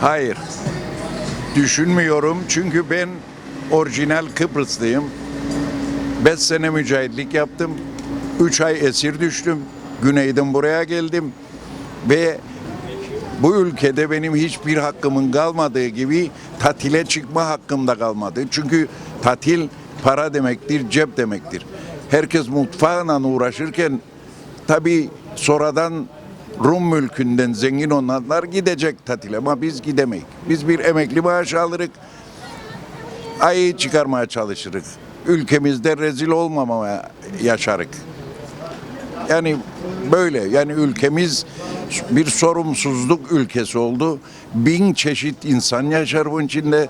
Hayır. Düşünmüyorum çünkü ben orijinal Kıbrıslıyım. 5 sene mücahitlik yaptım. 3 ay esir düştüm. Güneyden buraya geldim. Ve bu ülkede benim hiçbir hakkımın kalmadığı gibi tatile çıkma hakkım da kalmadı. Çünkü tatil para demektir, cep demektir. Herkes mutfağla uğraşırken tabii sonradan Rum mülkünden zengin olanlar gidecek tatile ama biz gidemeyiz. Biz bir emekli maaşı alırız. Ayı çıkarmaya çalışırız. Ülkemizde rezil olmamaya yaşarık. Yani böyle yani ülkemiz bir sorumsuzluk ülkesi oldu. Bin çeşit insan yaşar bunun içinde.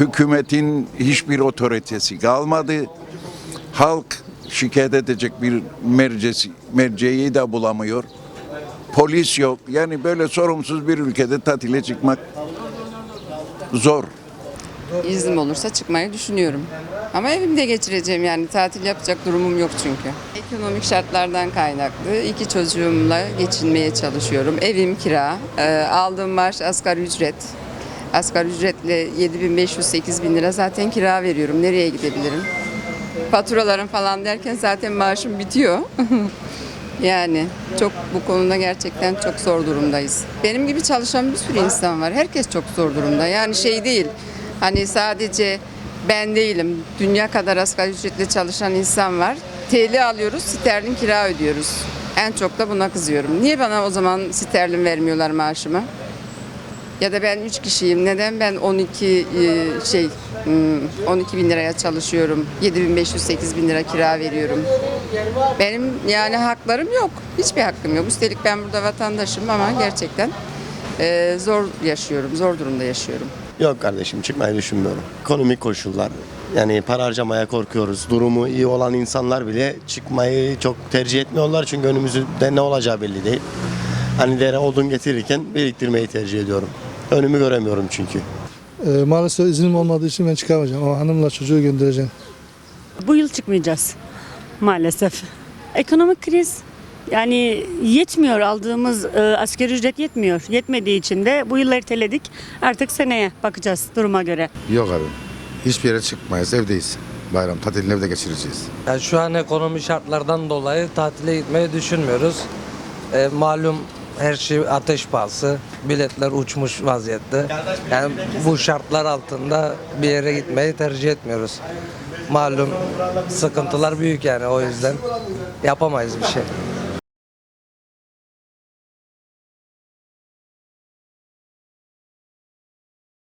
Hükümetin hiçbir otoritesi kalmadı. Halk şikayet edecek bir mercesi, merceği de bulamıyor. Polis yok. Yani böyle sorumsuz bir ülkede tatile çıkmak zor. İznim olursa çıkmayı düşünüyorum. Ama evimde geçireceğim yani tatil yapacak durumum yok çünkü. Ekonomik şartlardan kaynaklı iki çocuğumla geçinmeye çalışıyorum. Evim kira, e, aldığım maaş asgari ücret. Asgari ücretle 7500-8000 lira zaten kira veriyorum. Nereye gidebilirim? Faturalarım falan derken zaten maaşım bitiyor. yani çok bu konuda gerçekten çok zor durumdayız. Benim gibi çalışan bir sürü insan var. Herkes çok zor durumda. Yani şey değil. Hani sadece ben değilim. Dünya kadar asgari ücretle çalışan insan var. TL alıyoruz, sterlin kira ödüyoruz. En çok da buna kızıyorum. Niye bana o zaman sterlin vermiyorlar maaşımı? Ya da ben 3 kişiyim. Neden ben 12 e, şey 12 bin liraya çalışıyorum. 7500-8 bin lira kira veriyorum. Benim yani haklarım yok. Hiçbir hakkım yok. Üstelik ben burada vatandaşım ama gerçekten e, zor yaşıyorum. Zor durumda yaşıyorum. Yok kardeşim çıkmayı düşünmüyorum. Ekonomik koşullar yani para harcamaya korkuyoruz. Durumu iyi olan insanlar bile çıkmayı çok tercih etmiyorlar çünkü önümüzde ne olacağı belli değil. Hani dere odun getirirken biriktirmeyi tercih ediyorum. Önümü göremiyorum çünkü. Ee, maalesef iznim olmadığı için ben çıkamayacağım ama hanımla çocuğu göndereceğim. Bu yıl çıkmayacağız maalesef. Ekonomik kriz yani yetmiyor aldığımız e, asgari ücret yetmiyor. Yetmediği için de bu yıl erteledik. Artık seneye bakacağız duruma göre. Yok abi. Hiçbir yere çıkmayız. Evdeyiz. Bayram tatilini evde geçireceğiz. Yani şu an ekonomi şartlardan dolayı tatile gitmeyi düşünmüyoruz. E, malum her şey ateş pahası. Biletler uçmuş vaziyette. Yani bu şartlar altında bir yere gitmeyi tercih etmiyoruz. Malum sıkıntılar büyük yani o yüzden yapamayız bir şey.